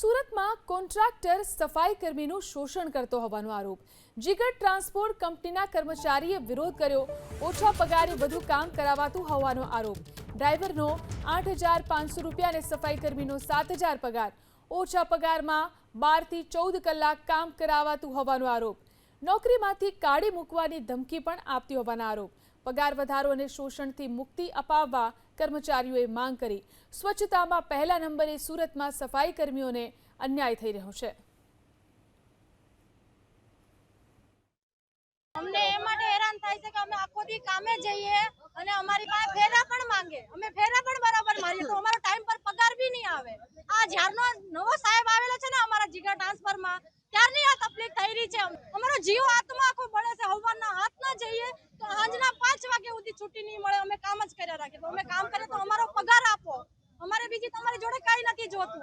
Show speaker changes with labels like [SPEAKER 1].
[SPEAKER 1] સુરતમાં કોન્ટ્રાક્ટર સફાઈ કર્મીનું શોષણ કરતો હોવાનો આરોપ. જીગર ટ્રાન્સપોર્ટ કંપનીના કર્મચારીએ વિરોધ કર્યો. ઓછા પગારે વધુ કામ કરાવાતું હોવાનો આરોપ. ડ્રાઈવરનો આઠ હજાર પાંચસો રૂપિયા અને સફાઈ કર્મીનો સાત હજાર પગાર. ઓછા પગારમાં બારથી ચૌદ કલાક કામ કરાવાતું હોવાનો આરોપ. નોકરીમાંથી કાઢી મૂકવાની ધમકી પણ આપતી હોવાના આરોપ. પગાર વધારો અને શોષણથી મુક્તિ અપાવવા કર્મચારીઓએ માંગ કરી સ્વચ્છતામાં પહેલા નંબરે સુરતમાં સફાઈ કર્મીઓને અન્યાય થઈ રહ્યો છે.
[SPEAKER 2] અમને એ માટે હેરાન થાય છે કે અમે આખો દી કામે જઈએ અને અમારી પાસે ફેરા પણ માંગે. અમે ફેરા પણ બરાબર મારીએ તો અમારો ટાઈમ પર પગાર બી નહીં આવે. આ જ્યારનો નવો સાહેબ આવેલો છે ને અમારા જીગા ટ્રાન્સફરમાં, ત્યારની આ તકલીફ થઈ રહી છે. અમારો જીવ આત્મા આખો બળે અમે કામ જ કર્યા રાખીએ અમે કામ કરીએ તો અમારો પગાર આપો. અમારે બીજી તમારી જોડે કઈ નથી જોતું.